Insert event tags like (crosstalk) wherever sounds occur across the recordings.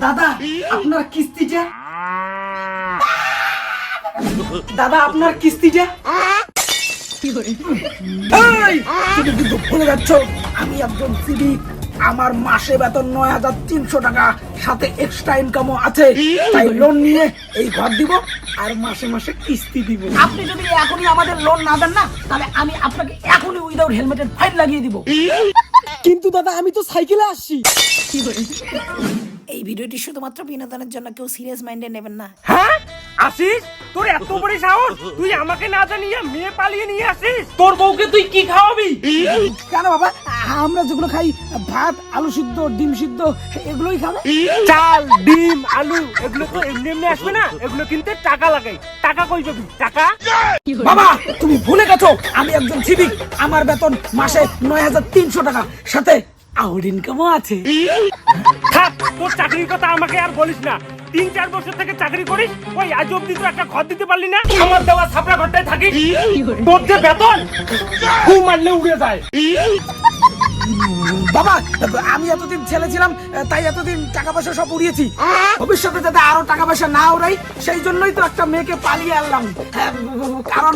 দাদা আপনার কিস্তি কিস্তিটা দাদা আপনার কিস্তিটা ভুলে যাচ্ছ আমি একজন সিভিক। আমার মাসে বেতন নয় হাজার তিনশো টাকা সাথে এক্সট্রা ইনকামও আছে। তাই লোন নিয়ে এই ঘর দিব আর মাসে মাসে কিস্তি দিব। আপনি যদি এখনই আমাদের লোন না দেন না তাহলে আমি আপনাকে এখনই উইদাউট হেলমেটের ফাইন লাগিয়ে দিব। (laughs) কিন্তু দাদা আমি তো সাইকেলে আসছি। এই ভিডিওটি শুধুমাত্র বিনোদনের জন্য কেউ সিরিয়াস মাইন্ডে নেবেন না। হ্যাঁ? আসিস তোর এত বড় সাহস? তুই আমাকে না জানিয়ে মেয়ে পালিয়ে নিয়ে আসিস? তোর বউকে তুই কি খাওয়াবি? কেন বাবা? আমরা যেগুলো খাই ভাত আলু সিদ্ধ ডিম সিদ্ধ এগুলোই খাবে? চাল ডিম আলু এগুলো তো এমনি এমনি আসবে না। এগুলো কিনতে টাকা লাগে। টাকা কই পাবি টাকা? বাবা তুমি ভুলে গেছো আমি একজন সিভিক আমার বেতন মাসে নয় হাজার তিনশো টাকা। সাথে আউট ইনকামও আছে। থাক তোর চাকরির কথা আমাকে আর বলিস না। তিন চার বছর থেকে চাকরি করিস ওই আজ অব্দি তো একটা ঘর দিতে পারলি না। আমার দেওয়া ছাপড়া ঘরটায় থাকিস। তোর যে বেতন ঘুম মারলে উড়ে যায়। বাবা আমি এতদিন ছেলে ছিলাম তাই এতদিন টাকা পয়সা সব উড়িয়েছি। ভবিষ্যতে যাতে আরও টাকা পয়সা না উড়াই সেই জন্যই তো একটা মেয়েকে পালিয়ে আনলাম। হ্যাঁ, কারণ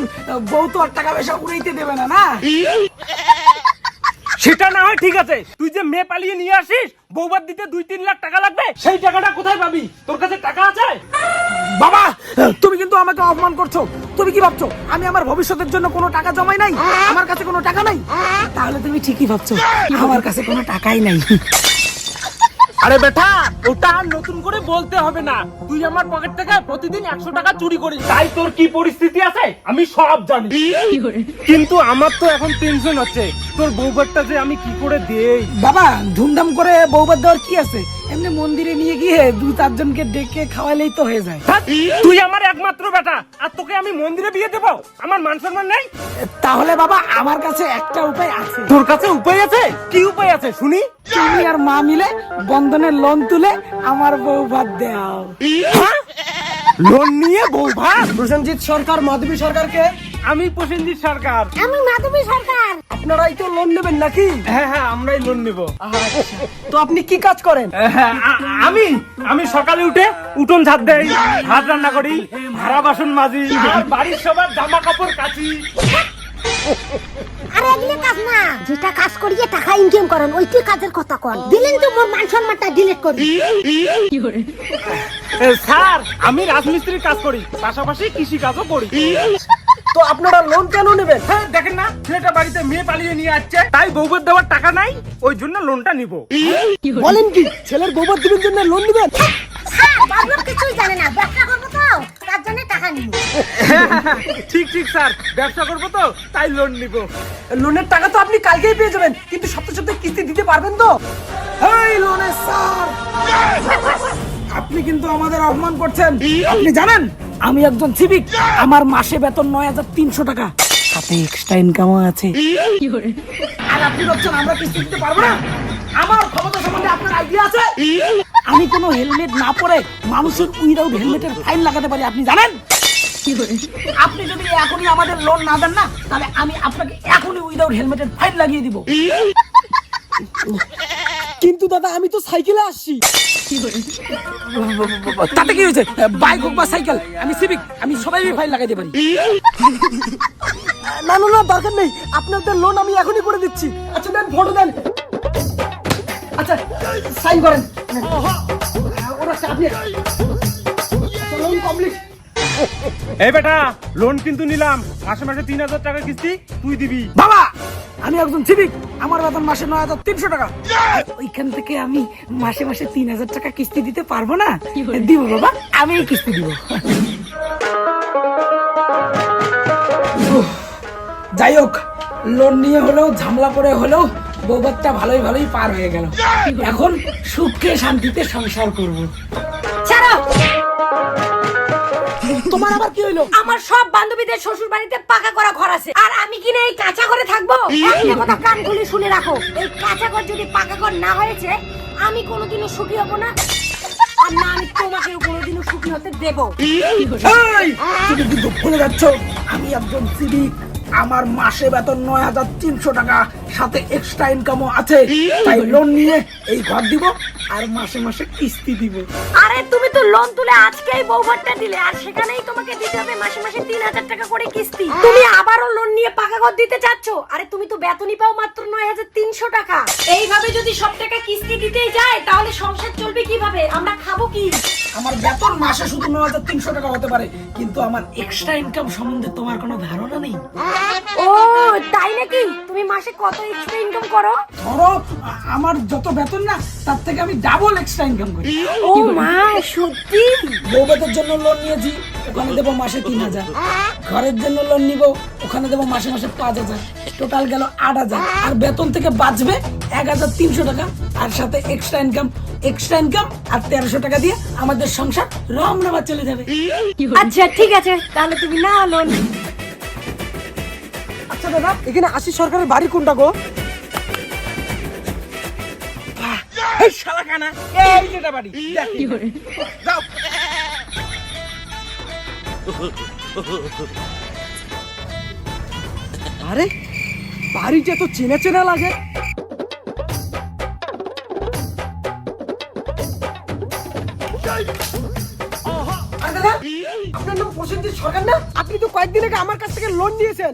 বউ তো আর টাকা পয়সা উড়াইতে দেবে না না? সেটা না হয় ঠিক আছে। তুই যে মেয়ে পালিয়ে নিয়ে আসিস বৌবাদ দিতে দুই তিন লাখ টাকা লাগবে সেই টাকাটা কোথায় পাবি? তোর কাছে টাকা আছে? বাবা তুমি কিন্তু আমাকে অপমান করছ। তুমি কি ভাবছ? আমি আমার ভবিষ্যতের জন্য কোনো টাকা জমাই নাই? আমার কাছে কোনো টাকা নাই? তাহলে তুমি ঠিকই ভাবছ। আমার কাছে কোনো টাকাই নাই। আরে বেটা ওটা আর নতুন করে বলতে হবে না। তুই আমার পকেট থেকে প্রতিদিন একশো টাকা চুরি করিস তাই তোর কি পরিস্থিতি আছে? আমি সব জানি। কিন্তু আমার তো এখন টেনশন হচ্ছে। তোর বউবারটা যে আমি কি করে দেই? বাবা ধুমধাম করে দেওয়ার কি আছে? এমনি মন্দিরে নিয়ে গিয়ে দু চারজনকে ডেকে খাওয়ালেই তো হয়ে যায়। তুই আমার একমাত্র বেটা। আর তোকে আমি মন্দিরে বিয়ে দেবো? আমার মান সম্মান নেই? তাহলে বাবা আমার কাছে একটা উপায় আছে। তোর কাছে উপায় আছে? কি উপায় আছে? শুনি। তুমি আর মা মিলে বন্ধনের লোন তুলে আমার বউ ভাত দেও লোন নিয়ে বউ ভাত। প্রসেনজিৎ সরকার মাধবী সরকারকে? আমি প্রসেনজিৎ সরকার। আমি মাধবী সরকার। আপনারাই তো লোন নেবেন নাকি? হ্যাঁ হ্যাঁ আমরাই লোন নেব। তো আপনি কি কাজ করেন? হ্যাঁ, আমি আমি সকালে উঠে উঠোন ঝাড় দেই ভাত রান্না করি ভাড়া বাসন মাজি আর বাড়ির সবার জামা কাপড় কাচি। আরে এগুলো কাজ না। যেটা কাজ করিয়ে টাকা ইনকাম করেন ওইটি কাজের কথা কন। দিলেন তো মোর মান সম্মানটা ডিলিট করি। স্যার আমি রাজমিস্ত্রির কাজ করি পাশাপাশি কৃষি কাজও করি। তো আপনারা লোন কেন নেবেন? হ্যাঁ দেখেন না ছেলেটা বাড়িতে মেয়ে পালিয়ে নিয়ে আসছে তাই বউবের দেওয়ার টাকা নাই ওই জন্য লোনটা নিব। বলেন কি ছেলের গোবর দিবের জন্য লোন নেবেন? স্যার কিছুই জানে না। ব্যবসা করব তো তার জন্য টাকা নিব। ঠিক ঠিক স্যার। ব্যবসা করব তো তাই লোন নিব। লোনের টাকা তো আপনি কালকেই পেয়ে যাবেন কিন্তু সপ্তাহে সপ্তাহে কিস্তি দিতে পারবেন তো? এই লোনের স্যার! আপনি কিন্তু আমাদের অপমান করছেন। আপনি জানেন আমি একজন সিভিক আমার মাসে বেতন নয় হাজার তিনশো টাকা। সাথে এক্সট্রা ইনকামও আছে। আর আপনি ভাবছেন আমরা কিস্তি দিতে পারব না? আমার ক্ষমতা সম্বন্ধে আপনার আইডিয়া আছে? আমি কোনো হেলমেট না পরে মানুষের উইদাউট হেলমেটের ফাইন লাগাতে পারি আপনি জানেন? আপনি যদি এখনই আমাদের লোন না দেন না তাহলে আমি আপনাকে এখনই উইদাউট হেলমেটের ফাইন লাগিয়ে দিব। কিন্তু দাদা আমি তো সাইকেলে আসছি। তাতে কি হয়েছে? বাইক হোক বা সাইকেল আমি সিভিক আমি সবাই ফাইল লাগাইতে পারি। না না না দরকার নেই। আপনাদের লোন আমি এখনই করে দিচ্ছি। আচ্ছা দেন ফটো দেন। আচ্ছা সাইন করেন। ওরা চাবি লোন কমপ্লিট এই বেটা লোন কিন্তু নিলাম। মাসে মাসে তিন হাজার টাকা কিস্তি তুই দিবি। বাবা আমি একজন সিভিক আমার বেতন মাসে নয় হাজার তিনশো টাকা। আর ওইখান থেকে আমি মাসে মাসে তিন হাজার টাকা কিস্তি দিতে পারব না? দিব বাবা আমি কিস্তি দিব। যাই হোক লোন নিয়ে হলেও ঝামলা করে হলেও বৌবাতটা ভালোই ভালোই পার হয়ে গেল। এখন সুখে শান্তিতে সংসার করব। ছাড়ো! তোমার আবার কি হইল? আমার সব বান্ধবীদের শ্বশুর বাড়িতে পাকা করা ঘর আছে। আর আমি কি না এই কাঁচা ঘরে থাকব? একটা কথা কান খুলে শুনে রাখো। এই কাঁচা ঘর যদি পাকা ঘর না হয়েছে আমি কোনোদিনও সুখী হব না। আর না আমি তোমাকেও কোনোদিনও সুখী হতে দেবো। এই, তুমি কিন্তু ভুলে যাচ্ছ আমি একজন সিভিক। আমার মাসে বেতন নয় হাজার তিনশো টাকা, সাথে এক্সট্রা ইনকামও আছে। তাই লোন নিয়ে এই ঘর দিব। আর মাসে মাসে কিস্তি দিব। আরে তুমি তো লোন তুলে আজকেই বৌভাতটা দিলে আর সেখানেই তোমাকে দিতে হবে মাসে মাসে তিন হাজার টাকা করে কিস্তি। তুমি আবারও লোন নিয়ে পাকা ঘর দিতে চাচ্ছ? আরে তুমি তো বেতনই পাও মাত্র নয় হাজার তিনশো টাকা। এইভাবে যদি সব টাকা কিস্তি দিতেই যায় তাহলে সংসার চলবে কীভাবে? আমরা খাব কি? আমার বেতন মাসে শুধু ন হাজার তিনশো টাকা হতে পারে কিন্তু আমার এক্সট্রা ইনকাম সম্বন্ধে তোমার কোনো ধারণা নেই? নাকি তুমি মাসে কত এক্সট্রা ইনকাম করো? ধরো আমার যত বেতন না তার থেকে আমি ডাবল এক্সট্রা ইনকাম করি। ও মা সত্যি? জন্য লোন নিয়েছি ওখানে দেবো মাসে তিন হাজার। ঘরের জন্য লোন নিব ওখানে দেবো মাসে মাসে পাঁচ হাজার। টোটাল গেল আট হাজার। আর বেতন থেকে বাঁচবে এক হাজার তিনশো টাকা। আর সাথে এক্সট্রা ইনকাম এক্সট্রা ইনকাম আর তেরোশো টাকা দিয়ে আমাদের সংসার রমনামা চলে যাবে। আচ্ছা ঠিক আছে। তাহলে তুমি না লোন দাদা, এখানে আশি সরকারের বাড়ি কোনটা গো? এই শালা কানা বাড়ি যাও। আরে, বাড়িটা তো চেনা চেনা লাগে। প্রসেনজিৎ সরকার না আপনি তো কয়েকদিন আগে আমার কাছ থেকে লোন নিয়েছেন।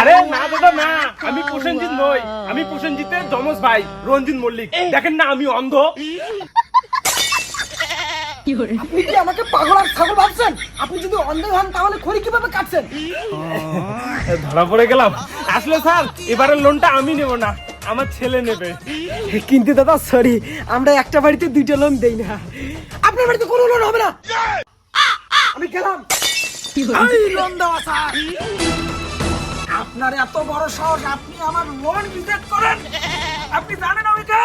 আরে না দাদা না। আমি প্রসেনজিৎ নই। আমি প্রসেনজিতের যমজ ভাই রঞ্জিত মল্লিক। দেখেন না আমি অন্ধ। আপনি কি আমাকে পাগল আর ছাগল ভাবছেন? আপনি যদি অন্ধ হন তাহলে খড়ি কীভাবে কাটছেন? ধরা পড়ে গেলাম। আসলে স্যার এবারের লোনটা আমি নেব না আমার ছেলে নেবে। কিন্তু দাদা সরি আমরা একটা বাড়িতে দুইটা লোন দেই না। আপনার বাড়িতে কোনো লোন হবে না। আমি গেলাম। আপনার এত বড় সাহস আপনি আমার লোন রিজেক্ট করেন। আপনি জানেন আমি কে?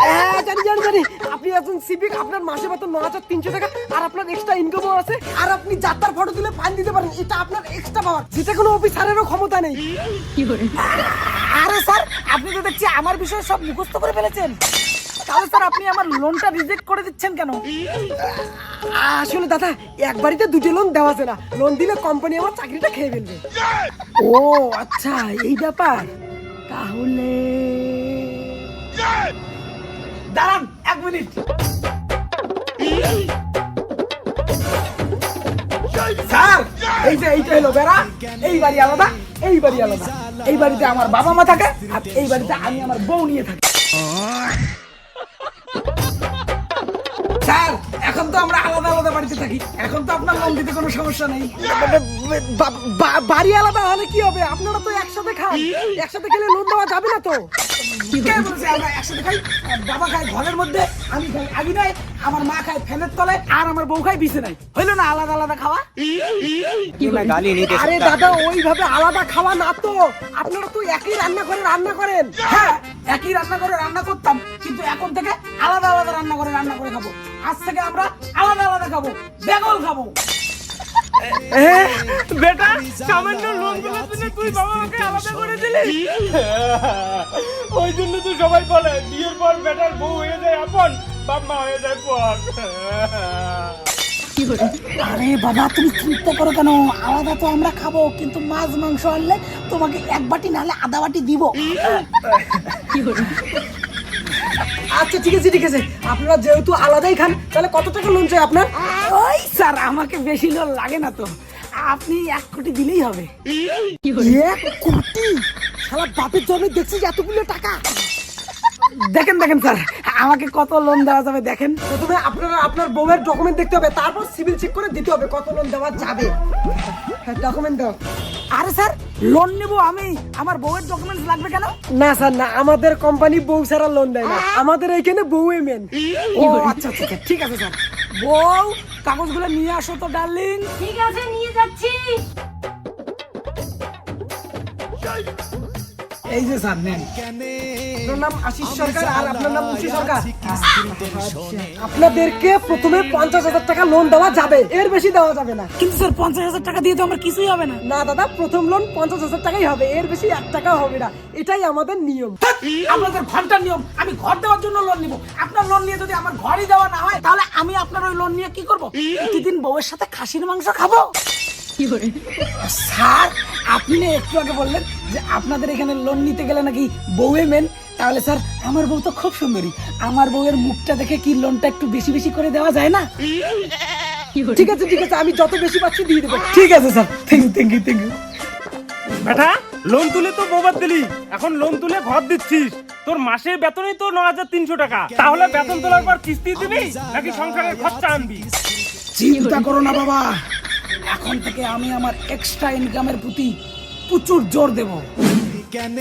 হ্যাঁ জানি জানি জানি। আপনি একজন সিভিক আপনার মাসে বেতন ন হাজার তিনশো টাকা আর আপনার এক্সট্রা ইনকামও আছে। আর আপনি যাত্রার ফটো দিলে ফাইন দিতে পারেন এটা আপনার এক্সট্রা পাওয়ার যেটা কোনো অফিসারেরও ক্ষমতা নেই। আরে স্যার আপনি তো দেখছি আমার বিষয়ে সব মুখস্থ করে ফেলেছেন। তাহলে স্যার, আপনি আমার লোনটা রিজেক্ট করে দিচ্ছেন কেন? আসলে দাদা, এক বাড়িতে দুটো লোন দেওয়া আছে না। লোন দিলে কোম্পানি আমার চাকরিটা খেয়ে ফেলবে। ও আচ্ছা এই ব্যাপার। তাহলে দাঁড়ান এক মিনিট। স্যার, এই যে এইটা হলো বেড়া, এই বাড়ি আলাদা, এই বাড়ি আলাদা। এই বাড়িতে আমার বাবা মা থাকে আর এই বাড়িতে আমি আমার বউ নিয়ে থাকি। স্যার এখন তো আমরা আলাদা আলাদা বাড়িতে থাকি। এখন তো আপনার লোন দিতে কোনো সমস্যা নেই। বাড়ি আলাদা হলে কি হবে? আপনারা তো একসাথে খান। একসাথে খেলে লোন দেওয়া যাবে না তো। আমরা একসাথে খাই বাবা খায় ঘরের মধ্যে আমি খাই আগুনায় আমার মা খায় ফ্যানের তলে আর আমার বউ খায় বিছানায়। হইল না আলাদা আলাদা খাওয়া? আরে দাদা ওইভাবে আলাদা খাওয়া না তো। আপনারা তো একই রান্না করে রান্না করেন। হ্যাঁ একই রান্না করে রান্না করতাম কিন্তু এখন থেকে আলাদা আলাদা রান্না করে রান্না করে খাব। আজ থেকে আমরা আলাদা আলাদা খাব বেগল খাব। বেটা সামান্য লোনগুলোর জন্য তুই বাবা মাকে আলাদা করে দিলি? ওই জন্য তো সবাই বলে বিয়ের পর বেটার বউ হয়ে যায় আপন বাপ মা হয়ে যায় পর। আরে বাবা তুমি চিন্তা করো কেন? আলাদা তো আমরা খাব কিন্তু মাছ মাংস আনলে তোমাকে এক বাটি নাহলে আধা বাটি দিব। আচ্ছা ঠিক আছে ঠিক আছে। আপনারা যেহেতু আলাদাই খান তাহলে কত টাকা লোন চাই আপনার? ওই স্যার আমাকে বেশি লোন লাগে না তো। আপনি এক কোটি দিলেই হবে। এক কোটি? শালা বাপের জন্য দেখছি এতগুলো টাকা? দেখেন দেখেন স্যার আমাকে কত লোন দেওয়া যাবে দেখেন। প্রথমে আপনারা আপনার বউয়ের ডকুমেন্ট দেখতে হবে তারপর সিভিল চেক করে দিতে হবে কত লোন দেওয়া যাবে। হ্যাঁ ডকুমেন্ট দাও। আরে স্যার লোন নেব আমি। আমার বউয়ের ডকুমেন্টস লাগবে কেন? না স্যার না আমাদের কোম্পানি বউ ছাড়া লোন দেয় না। আমাদের এইখানে বউয়ে মেন ও আচ্ছা আচ্ছা আচ্ছা, ঠিক আছে স্যার। বউ কাগজগুলো নিয়ে আসো তো ডার্লিং ঠিক আছে নিয়ে যাচ্ছি। এই যে স্যার নেন। আপনার নাম আশিস সরকার আর আপনার নাম মুশি সরকার। আপনাদেরকে প্রথমে পঞ্চাশ হাজার টাকা লোন দেওয়া যাবে। এর বেশি দেওয়া যাবে না। কিন্তু স্যার পঞ্চাশ হাজার টাকা দিয়ে তো আমার কিছুই হবে না। না দাদা প্রথম লোন পঞ্চাশ হাজার টাকাই হবে। এর বেশি এক টাকাও হবে না। এটাই আমাদের নিয়ম। আপনাদের ঘণ্টার নিয়ম। আমি ঘর দেওয়ার জন্য লোন নিব। আপনার লোন নিয়ে যদি আমার ঘরই দেওয়া না হয় তাহলে আমি আপনার ওই লোন নিয়ে কি করব? প্রতিদিন বউয়ের সাথে খাসির মাংস খাব? স্যার আপনি না একটু আগে বললেন যে আপনাদের এখানে লোন নিতে গেলে নাকি বউয়ে মেন তাহলে স্যার আমার বউ তো খুব সুন্দরী। আমার বউয়ের মুখটা দেখে কি লোনটা একটু বেশি বেশি করে দেওয়া যায় না? ঠিক আছে ঠিক আছে আমি যত বেশি পাচ্ছি দিয়ে দেবো। ঠিক আছে sir. Thank you thank you thank you বেটা লোন তুলে তো বোবার দিলি। এখন লোন তুলে ঘর দিচ্ছিস। তোর মাসের বেতনই তো ন হাজার তিনশো টাকা। তাহলে বেতন তোলার পর কিস্তি দিবি নাকি সংসারের খরচা আনবি? চিন্তা করো না বাবা। এখন থেকে আমি আমার এক্সট্রা ইনকামের প্রতি প্রচুর জোর দেব। কেন?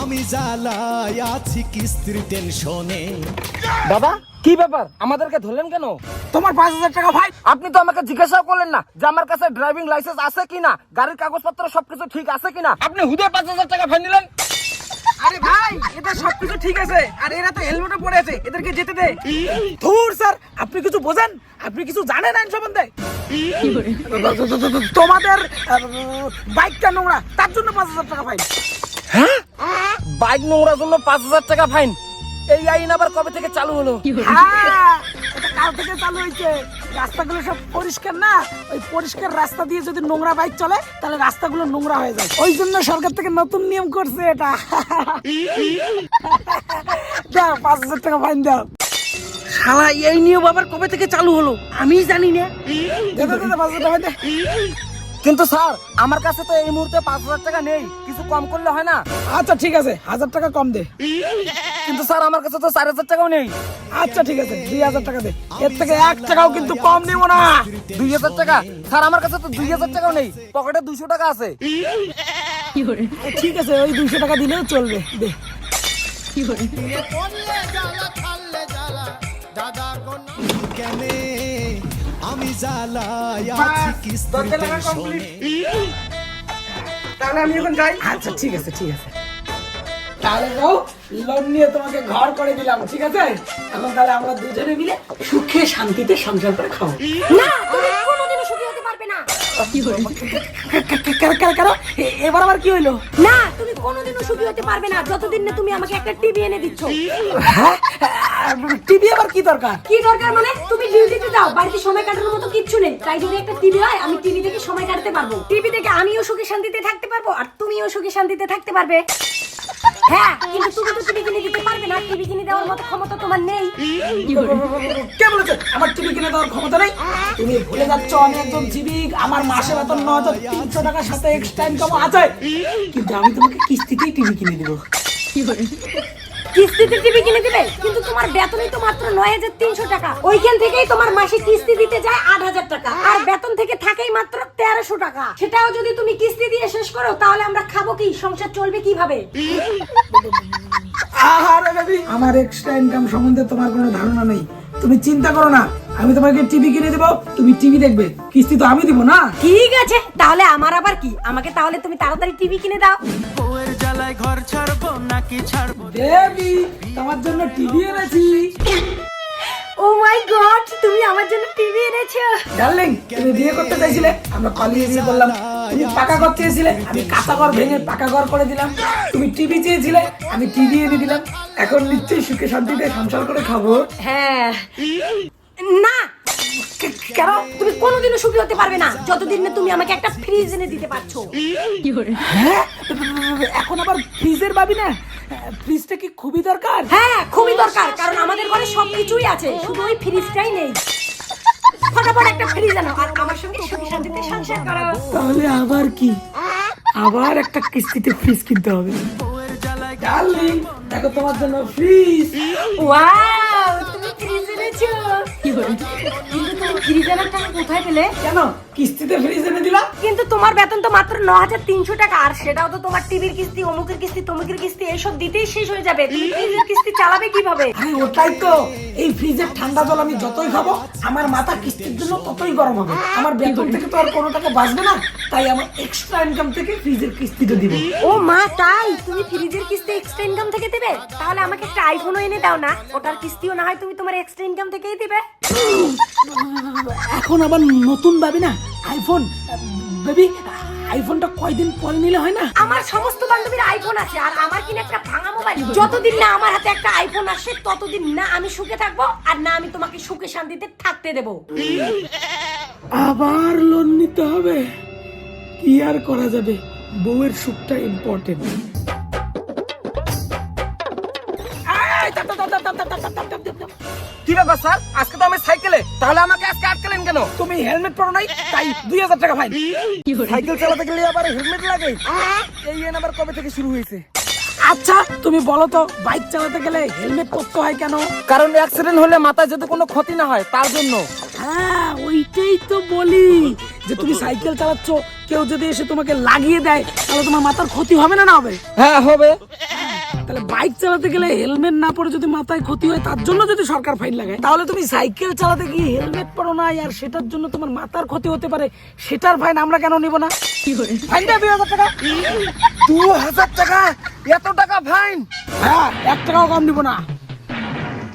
আমি জ্বালাই আছি কিস্তির টেনশনে। দাদা কি ব্যাপার? আমাদেরকে ধরলেন কেন? তোমার পাঁচ হাজার টাকা ভাই। আপনি তো আমাকে জিজ্ঞাসা করলেন না যে আমার কাছে ড্রাইভিং লাইসেন্স আছে কিনা গাড়ির কাগজপত্র সবকিছু ঠিক আছে কিনা। আপনি হুদে পাঁচ হাজার টাকা ফাইন নিলেন আরে ভাই, এটা সবকিছু ঠিক আছে। আর এরা তো হেলমেটও পরে আছে, এদেরকে যেতে দে। ধুর, স্যার, আপনি কিছু বোঝেন? আপনি কিছু জানেন আইন সম্বন্ধে? তোমাদের বাইকটা নোংরা, তার জন্য পাঁচ হাজার টাকা ফাইন। বাইক নোংরার জন্য পাঁচ হাজার টাকা ফাইন? এই আইন আবার কবে থেকে চালু হলো? হ্যাঁ এটা কাল থেকে চালু হয়েছে। রাস্তাগুলো সব পরিষ্কার না? ওই পরিষ্কার রাস্তা দিয়ে যদি নোংরা বাইক চলে তাহলে রাস্তাগুলো নোংরা হয়ে যায়। ওই জন্য সরকার থেকে নতুন নিয়ম করছে এটা। দাও পাঁচ হাজার টাকা ফাইন দাও। শালা এই নিয়ম আবার কবে থেকে চালু হলো? আমি জানি না। কিন্তু স্যার আমার কাছে তো এই মুহূর্তে পাঁচ হাজার টাকা নেই। কিছু কম করলে হয় না? আচ্ছা ঠিক আছে। হাজার টাকা কম দে। কিন্তু স্যার আমার কাছে তো চার হাজার টাকাও নেই। আচ্ছা ঠিক আছে। দুই হাজার টাকা দে। এর থেকে এক টাকাও কিন্তু কম নেব না। দুই হাজার টাকা? স্যার আমার কাছে তো দুই হাজার টাকাও নেই। পকেটে দুশো টাকা আছে। ঠিক আছে ওই দুইশো টাকা দিলেও চলবে। দে। কেনে আমি জ্বালাই আছি তাহলে আমি এখন যাই। আচ্ছা ঠিক আছে ঠিক আছে। তাহলে বউ লোন নিয়ে তোমাকে ঘর করে দিলাম ঠিক আছে? এখন তাহলে আমরা দুজনে মিলে সুখে শান্তিতে সংসার করে খাব। না তুমি কোনোদিনও সুখী হতে পারবে না। কেন কেন কেন? এ- এবার আবার কি হইল না তুমি কোনোদিনও সুখী হতে পারবে না যতদিন না তুমি আমাকে একটা টিভি এনে দিচ্ছ। হ্যাঁ? টিভি আবার কি দরকার? কি দরকার মানে? তুমি ডিউটিতে যাও বাড়িতে সময় কাটানোর মতো কিচ্ছু নেই। তাই যদি একটা টিভি হয় আমি টিভি থেকে সময় কাটাতে পারব। টিভি থেকে আমিও সুখে শান্তিতে থাকতে পারব আর তুমিও সুখে শান্তিতে থাকতে পারবে। হ্যাঁ কিন্তু তুমি তো টিভি কিনে দিতে পারবে না। টিভি কিনে দেওয়ার মতো ক্ষমতা তোমার নেই। কে বলেছে? আমার টিভি কিনে দেওয়ার ক্ষমতা নেই? তুমি ভুলে যাচ্ছ আমি একজন জীবিক আমার মাসে বেতন ন হাজার তিনশো টাকার সাথে এক্সট্রা ইনকাম আছে। কিন্তু আমি তোমাকে কিস্তিতেই টিভি কিনে দেবো। কিস্তিতে টিভি কিনে দিবে? কিন্তু তোমার বেতনই তো মাত্র নয় হাজার তিনশো টাকা। ওইখান থেকেই তোমার মাসে কিস্তি দিতে যায় আট হাজার টাকা। আর বেতন থেকে থাকেই মাত্র তেরোশো টাকা। সেটাও যদি তুমি কিস্তি দিয়ে শেষ করো তাহলে আমরা খাব কি? সংসার চলবে কীভাবে? আমার এক্সট্রা ইনকাম সম্বন্ধে তোমার কোনো ধারণা নেই। তুমি চিন্তা করো না। আমি তোমাকে টিভি কিনে দেবো তুমি টিভি দেখবে। কিস্তি তো আমি দিব না। ঠিক আছে তাহলে আমার আবার কি? আমাকে তাহলে তুমি তাড়াতাড়ি টিভি কিনে দাও। দেবি তোমার জন্য টিভি এনেছি। ও মাই গড তুমি আমার জন্য টিভি এনেছো। ডার্লিং তুমি বিয়ে করতে চাইছিলে আমরা কলিয়ে বিয়ে করলাম। তুমি পাকা ঘর চেয়েছিলে আমি কাঁচা ঘর ভেঙে পাকা ঘর করে দিলাম। তুমি টিভি চেয়েছিলে আমি টিভি এনে দিলাম। এখন নিশ্চয়ই সুখে শান্তিতে সংসার করে খাব। হ্যাঁ। না! কেন? তুমি কোনোদিনও সুখী হতে পারবে না। যতদিন না তুমি আমাকে একটা ফ্রিজ এনে দিতে পারছ। হ্যাঁ? এখন আবার ফ্রিজের ভাবি না? ফ্রিজটা কি খুবই দরকার? হ্যাঁ খুবই দরকার কারণ আমাদের ঘরে সবকিছুই আছে শুধু ওই ফ্রিজটাই নেই। ফটাফট একটা ফ্রিজ আনো আর আমার সঙ্গে সুখী শান্তিতে সংসার করো। তাহলে আবার কি? আবার একটা কিস্তিতে ফ্রিজ কিনতে হবে। ডার্লিং দেখো তোমার জন্য ফ্রিজ ওয়াও তুমি ফ্রিজ এনেছো। 行く তুমি টাকা কোথায় পেলে? কেন? কিস্তিতে ফ্রিজ এনে দিলা? কিন্তু তোমার বেতন তো মাত্র ন হাজার তিনশো টাকা আর সেটাও তো তোমার টিভির কিস্তি অমুকের কিস্তি তমুকের কিস্তি এসব দিতেই শেষ হয়ে যাবে। তুমি ফ্রিজের কিস্তি চালাবে কীভাবে? আরে ওটাই তো। এই ফ্রিজের ঠান্ডা জল আমি যতই খাব আমার মাথা কিস্তির জন্য ততই গরম হবে। আমার বেতন থেকে তো আর কোনো টাকা বাঁচবে না তাই আমার এক্সট্রা ইনকাম থেকে ফ্রিজের কিস্তিটা দিব। ও মা তাই? তুমি ফ্রিজের কিস্তি এক্সট্রা ইনকাম থেকে দেবে? তাহলে আমাকে একটা আইফোনও এনে দাও না। ওটার কিস্তিও না হয় তুমি তোমার এক্সট্রা ইনকাম থেকেই দিবে। এখন আবার নতুন ভাবি না? আইফোন বেবি আইফোনটা কয়দিন পরে নিলে হয় না? আমার সমস্ত বান্ধবীর আইফোন আছে আর আমার কিনা একটা ভাঙা মোবাইল যতদিন না আমার হাতে একটা আইফোন আসে ততদিন না আমি সুখে থাকব আর না আমি তোমাকে সুখে শান্তিতে থাকতে দেবো। আবার লোন নিতে হবে? কি আর করা যাবে? বউয়ের সুখটা ইম্পর্টেন্ট কি ব্যাপার স্যার? আজকে তো আমি সাইকেলে। তাহলে আমাকে আজকে আটকালেন কেন? তুমি হেলমেট পরো নাই তাই দুই হাজার টাকা ফাইন। সাইকেল চালাতে গেলে আবার হেলমেট লাগে? এই এন আবার কবে থেকে শুরু হয়েছে? আচ্ছা তুমি বলো তো বাইক চালাতে গেলে হেলমেট পরতে হয় কেন? কারণ অ্যাক্সিডেন্ট হলে মাথায় যাতে কোনো ক্ষতি না হয় তার জন্য। হ্যাঁ ওইটাই তো বলি। যে তুমি সাইকেল চালাচ্ছ কেউ যদি এসে তোমাকে লাগিয়ে দেয় তাহলে তোমার মাথার ক্ষতি হবে না না হবে? হ্যাঁ হবে। তাহলে বাইক চালাতে গেলে হেলমেট না পরে যদি মাথায় ক্ষতি হয় তার জন্য যদি সরকার ফাইন লাগায় তাহলে তুমি সাইকেল চালাতে গিয়ে হেলমেট পরো না আর সেটার জন্য তোমার মাথার ক্ষতি হতে পারে সেটার ফাইন আমরা কেন নিব না? ফাইনটা দুই হাজার টাকা। দু হাজার টাকা? এত টাকা ফাইন? হ্যাঁ এক টাকাও কম নিব না।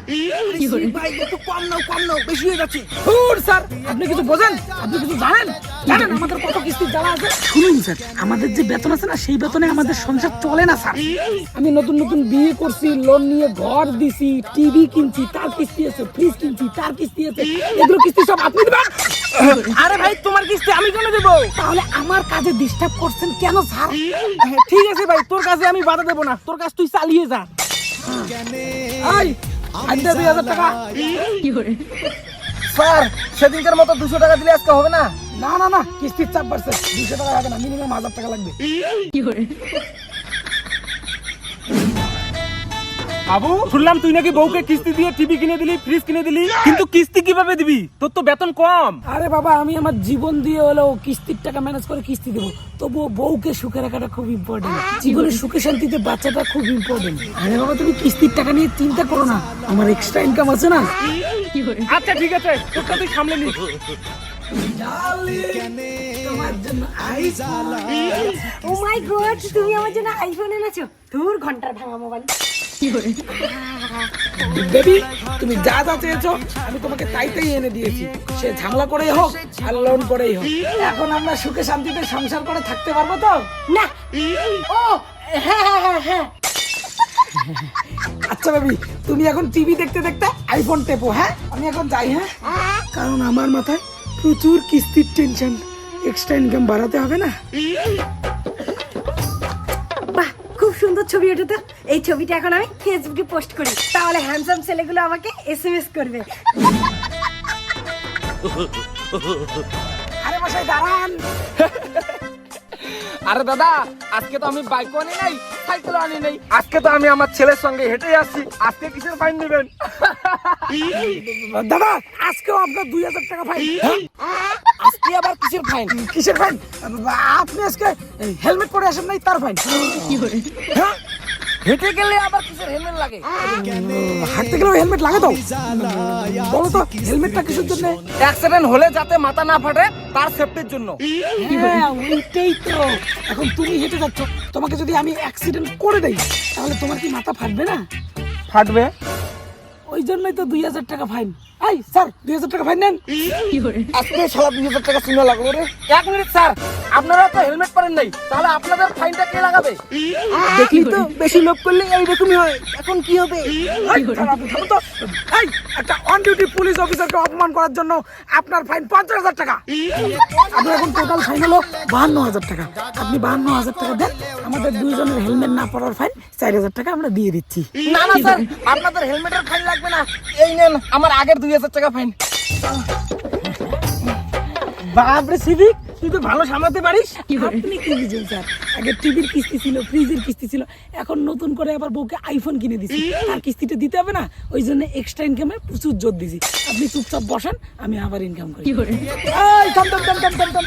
ভাই একটু কম নাও কম নাও বেশি হয়ে যাচ্ছে। ধুর, স্যার আপনি কিছু বোঝেন? আপনি কিছু জানেন? জানেন আমাদের কত কিস্তির জ্বালা আছে? শুনুন স্যার আমাদের যে বেতন আছে না সেই বেতনে আমাদের সংসার চলে না স্যার। আমি নতুন নতুন বিয়ে করছি লোন নিয়ে ঘর দিছি টিভি কিনছি তার কিস্তি আছে ফ্রিজ কিনছি তার কিস্তি আছে এগুলো কিস্তি সব আপনি দেবেন? আরে ভাই তোমার কিস্তি আমি কেন দেবো? তাহলে আমার কাজে ডিস্টার্ব করছেন কেন স্যার? হ্যাঁ, ঠিক আছে ভাই তোর কাছে আমি বাধা দেবো না তোর কাজ তুই চালিয়ে যা। এই আজকে দুই হাজার টাকা। স্যার সেদিনকার মতো দুশো টাকা দিলে আজকে হবে না? না না না কিস্তির চাপ বাড়ছে। দুশো টাকা হবে না মিনিমাম হাজার টাকা লাগবে। বাবু শুনলাম তুই নাকি বউকে কিস্তি দিয়ে টিভি কিনে দিলি ফ্রিজ কিনে দিলি। কিন্তু কিস্তি কীভাবে দিবি? তোর তো বেতন কম। আরে বাবা আমি আমার জীবন দিয়ে হলেও কিস্তির টাকা ম্যানেজ করে কিস্তি দেবো। তবুও বউকে সুখে রাখাটা খুব ইম্পর্টেন্ট জীবনে সুখে শান্তিতে বাচ্চাটা খুব ইম্পর্টেন্ট আরে বাবা তুমি কিস্তির টাকা নিয়ে চিন্তা করো না। আমার এক্সট্রা ইনকাম আছে না? আচ্ছা ঠিক আছে। তোরটা তুই সামলে নিস তোমার জন্য ও মাই গড তুমি আমার জন্য আইফোন এনেছো। তোর ঘণ্টার ভাঙা মোবাইল বেবি তুমি যা যা চেয়েছো আমি তোমাকে তাই তাই এনে দিয়েছি। সে ঝামেলা করেই হোক আর লোন করেই হোক। এখন আমরা সুখে শান্তিতে সংসার করে থাকতে পারব তো? না। ও হ্যাঁ হ্যাঁ হ্যাঁ হ্যাঁ। আচ্ছা বেবি তুমি এখন টিভি দেখতে দেখতে আইফোন টেপো হ্যাঁ? আমি এখন যাই হ্যাঁ? কারণ আমার মাথায় প্রচুর কিস্তির টেনশন এক্সট্রা ইনকাম বাড়াতে হবে না? সুন্দর ছবি ওঠে তো এই ছবিটা এখন আমি ফেসবুকে পোস্ট করি। তাহলে হ্যান্ডসাম ছেলেগুলো আমাকে এসএমএস করবে। আরে মশাই, দাঁড়ান। আরে দাদা, আজকে তো আমি বাইকও আনি নাই আনি নাই। আজকে তো আমি আমার ছেলের সঙ্গে হেঁটে আসছি। আজকে কিসের ফাইন নেবেন দাদা, আজকেও আপনার দুই হাজার টাকা ফাইন আজকে আবার কিসের ফাইন কিসের ফাইন আপনি আজকে হেলমেট পরে আসেন নাই তার ফাইন হ্যাঁ? হেঁটে গেলে আবার কিসের হেলমেট লাগে? হাঁটতে গেলেও হেলমেট লাগে তো। বলো তো হেলমেটটা কিসের জন্য? অ্যাক্সিডেন্ট হলে যাতে মাথা না ফাটে তার সেফটির জন্য। হ্যাঁ ওইটাই তো। এখন তুমি হেঁটে যাচ্ছ। তোমাকে যদি আমি অ্যাক্সিডেন্ট করে দেই তাহলে তোমার কি মাথা ফাটবে না? ফাটবে? ওই জন্যই তো দুই হাজার টাকা ফাইন এই স্যার দুই হাজার টাকা ফাইন নেন। আজকে সারা দুই হাজার টাকা রে। এক মিনিট স্যার আপনারা তো হেলমেট পরেন নাই তাহলে আপনাদের ফাইনটা কে লাগাবে? দেখলি তো বেশি লোভ করলে এইরকমই হয় এখন কি হবে? এই, একটা অন ডিউটি পুলিশ অফিসারকে অপমান করার জন্য আপনার ফাইন পঞ্চাশ হাজার টাকা। আপনার এখন টোটাল ফাইন হলো বাহান্ন হাজার টাকা। আপনি বাহান্ন হাজার টাকা দেন আমাদের দুইজনের হেলমেট না পরার ফাইন চার হাজার টাকা আমরা দিয়ে দিচ্ছি। না না স্যার আপনাদের হেলমেটের ফাইন লাগবে না। এই নেন আমার আগের দুই হাজার টাকা ফাইন বাপরে সিভিক তুই তো ভালো সামলাতে পারিস। আপনি কি বুঝেন স্যার? আগে টিভির কিস্তি ছিল ফ্রিজের কিস্তি ছিল এখন নতুন করে আবার বউকে আইফোন কিনে দিছি। তার কিস্তিটা দিতে হবে না ওই জন্য এক্সট্রা ইনকামে প্রচুর জোর দিছি। আপনি চুপচাপ বসান আমি আবার ইনকাম করি। এই, থাম, থাম, থাম, থাম, থাম, থাম।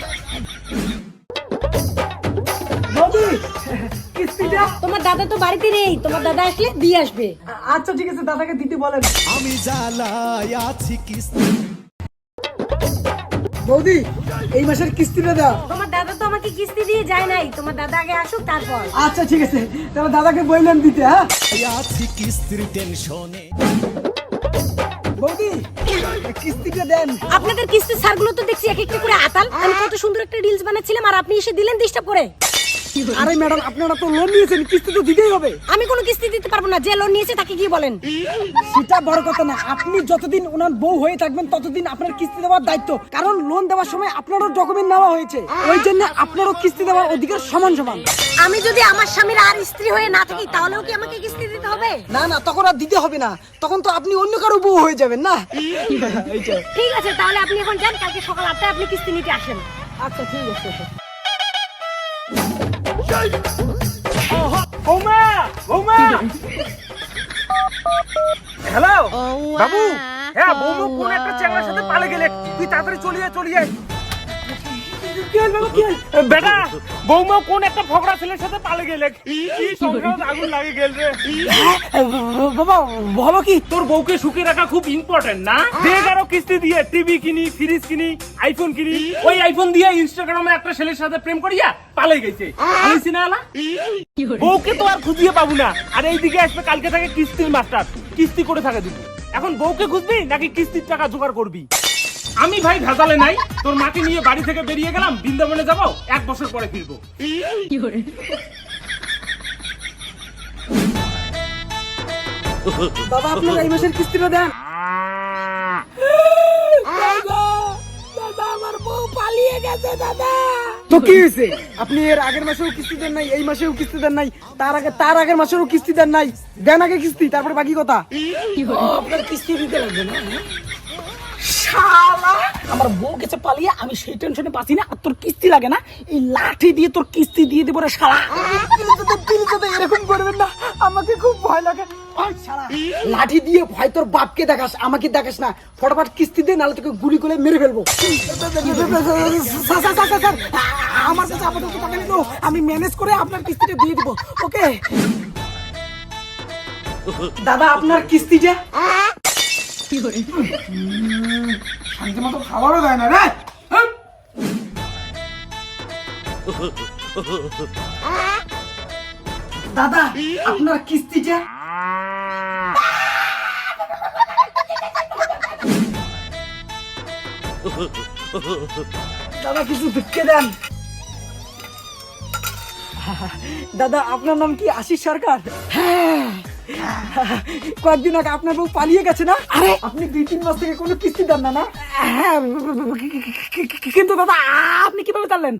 কিস্তিটা তোমার দাদা তো বাড়িতে নেই তোমার দাদা আসলে দিয়ে আসবে। আচ্ছা ঠিক আছে দাদাকে দিতে বলেন। আমি জ্বালায় আছি কিস্তি। বৌদি এই মাসের কিস্তিটা দাও। তোমার দাদা তো আমাকে কিস্তি দিয়ে যায় নাই তোমার দাদা আগে আসুক তারপর। আচ্ছা ঠিক আছে তাহলে দাদাকে বললেন দিতে হ্যাঁ? আছি কিস্তির টেনশনে। বৌদি কিস্তিটা দেন। আপনাদের কিস্তি সারগুলো তো দেখছি এক একটা করে আতাল। আমি কত সুন্দর একটা রিলস বানাচ্ছিলাম আর আপনি এসে দিলেন ডিস্টার্ব করে আরে ম্যাডাম আপনারা তো লোন নিয়েছেন কিস্তি তো দিতেই হবে। আমি কোনো কিস্তি দিতে পারব না যে লোন নিয়েছে তাকে কি বলেন? সেটা বড় কথা না আপনি যতদিন ওনার বউ হয়ে থাকবেন ততদিন আপনার কিস্তি দেওয়ার দায়িত্ব। কারণ লোন দেওয়ার সময় আপনারও ডকুমেন্ট নেওয়া হয়েছে। ওই জন্য আপনারও কিস্তি দেওয়ার অধিকার সমান সমান। আমি যদি আমার স্বামীর আর স্ত্রী হয়ে না থাকি তাহলেও কি আমাকে কিস্তি দিতে হবে? না না তখন আর দিতে হবে না। তখন তো আপনি অন্য কারও বউ হয়ে যাবেন না? ঠিক আছে তাহলে আপনি এখন যান কালকে সকাল আটটায় আপনি কিস্তি নিতে আসেন। আচ্ছা ঠিক আছে। হ্যালো বাবু হ্যাঁ বৌমা কোন একটা চ্যাংড়ার সাথে পালে গেলে। তুই তাড়াতাড়ি চলিয়ে চলিয়ে কি হল বাবা কি হল বেটা বৌমা কোন একটা ফকরা ছেলের সাথে পালে গেলে? কি সংসারে আগুন লাগে গেল রে? বাবা কি? তোর বউকে সুখে রাখা খুব ইম্পর্টেন্ট না? দেখ আরও কিস্তি দিয়ে টিভি কিনি ফ্রিজ কিনি আইফোন কিনি। ওই আইফোন দিয়ে ইনস্টাগ্রামে একটা ছেলের সাথে প্রেম করিয়া পালাই গেছে। আলিসি না আলা? বউকে তো আর খুঁজিয়ে পাবো না। আর এইদিকে আসবে কালকে থেকে কিস্তির মাস্টার কিস্তি করে থাকে দিব এখন বউকে খুঁজবি নাকি কিস্তির টাকা জোগাড় করবি? আমি ভাই ভেজালে নাই তোর মাকে নিয়ে বাড়ি থেকে বেরিয়ে গেলাম বৃন্দাবনে যাব এক বছর পরে ফিরবো। বাবা আপনার এই মাসের কিস্তিটা দেন। তো কি হয়েছে? আপনি এর আগের মাসেও কিস্তি দেন নাই এই মাসেও কিস্তি দেন নাই তার আগে তার আগের মাসেও কিস্তি দেন নাই। দেন আগে কিস্তি তারপরে বাকি কথা। আপনার কিস্তি দিতে লাগবে না আমার বউ গেছে পালিয়ে, আমি সেই টেনশনে না, আর তোর কিস্তি লাগে না? এই লাঠি দিয়ে তোর কিস্তি দিয়ে দেবো রে এরকম করবেন না, আমাকে খুব ভয় লাগে। লাঠি দিয়ে ভয় তোর বাপকে দেখাস, আমাকে দেখাস না। ফটাফট কিস্তি দে, নাহলে তোকে গুলি করে মেরে ফেলব। আমার কাছে আপাতত টাকা তো, আমি ম্যানেজ করে আপনার কিস্তিটা দিয়ে দেবো ওকে দাদা, আপনার কিস্তিটা? দাদা আপনার দাদা কিছু ভিক্ষে দেন। দাদা আপনার নাম কি আশিস সরকার? হ্যাঁ। (laughs) কয়েকদিন আগে আপনার বউ পালিয়ে গেছে না? আরে! আপনি দুই তিন মাস থেকে কোনো কিস্তি দেন না না? হ্যাঁ কিন্তু দাদা আপনি কীভাবে জানলেন?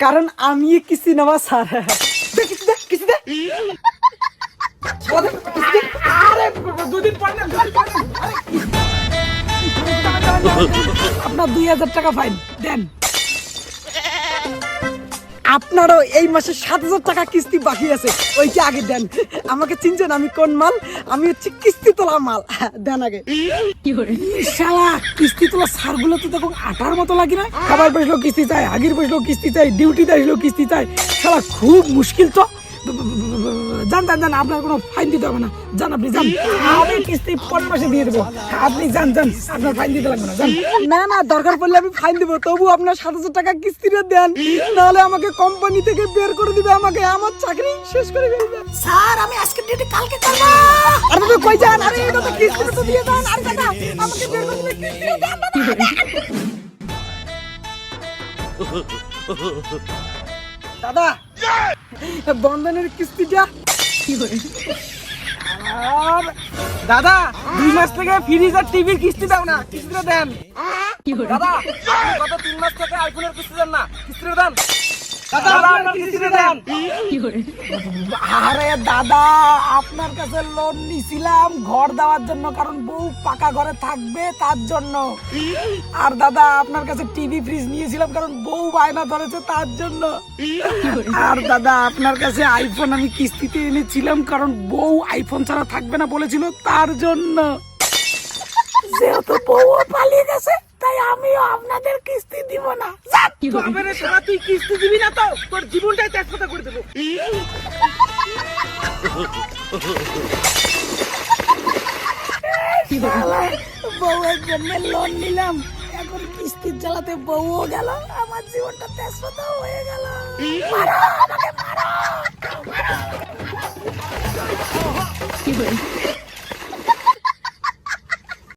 কারণ আমি কিস্তি নেওয়া স্যার। কিস্তি দে কিস্তি দে শালা দে, কিস্তি দে। আরে দুদিন পর না আপনার দুই হাজার টাকা ফাইন দেন। আপনারও এই মাসে সাত হাজার টাকা কিস্তি বাকি আছে। ওইটা আগে দেন। আমাকে চিনছেন আমি কোন মাল? আমি হচ্ছে কিস্তি তোলা মাল। দেন আগে। শালা কিস্তি তোলা সারগুলো তো দেখো আটার মতো লাগে না। খাবার বসল কিস্তি চাই আগের বসল কিস্তি চাই ডিউটিতে আসলো কিস্তি চাই। শালা খুব মুশকিল তো। যান যান যান আপনার কোনো ফাইন দিতে হবে না। যান আপনি যান। আমি কিস্তি পরের মাসে দিয়ে দেবো। আপনি যান যান আপনার ফাইন দিতে লাগবে না যান। না না দরকার পড়লে আমি ফাইন দেবো। তবু আপনার সাত হাজার টাকা কিস্তিটা দেন। নাহলে আমাকে কোম্পানি থেকে বের করে দিবে আমাকে। আমার চাকরি শেষ করে ফেলবে। স্যার আমি আজকে ডিউটি কালকে করব। আরে বাবা, কই যান? আরে এটা তো কিস্তিটা তো দিয়ে দেন আরে দাদা আমাকে বের করে দিবে কিস্তিটা দেন দাদা বন্ধনের কিস্তিটা? আর দাদা দুই মাস থেকে ফ্রিজ আর টিভির কিস্তি দাও না কিস্তিটা দেন। দাদা গত তিন মাস থেকে আইফোনের কিস্তি দেন না কিস্তিটা দেন। দাদা আপনার আরে দাদা আপনার কাছে লোন নিছিলাম ঘর দেওয়ার জন্য কারণ বউ পাকা ঘরে থাকবে তার জন্য। আর দাদা আপনার কাছে টিভি ফ্রিজ নিয়েছিলাম কারণ বউ বায়না ধরেছে তার জন্য। আর দাদা আপনার কাছে আইফোন আমি কিস্তিতে এনেছিলাম কারণ বউ আইফোন ছাড়া থাকবে না বলেছিল তার জন্য। যেহেতু বউ পালিয়ে গেছে তাই আমিও আপনাদের কিস্তি দিব না। তুই কিস্তি দিবি না তো? তোর জীবনটাই তেজপাতা করে দেবো। বউয়ের জন্য লোন নিলাম। এখন কিস্তির জ্বালাতে বউও গেল আমার জীবনটা তেজপাতা হয়ে গেল। মারো, আমাকে মারো।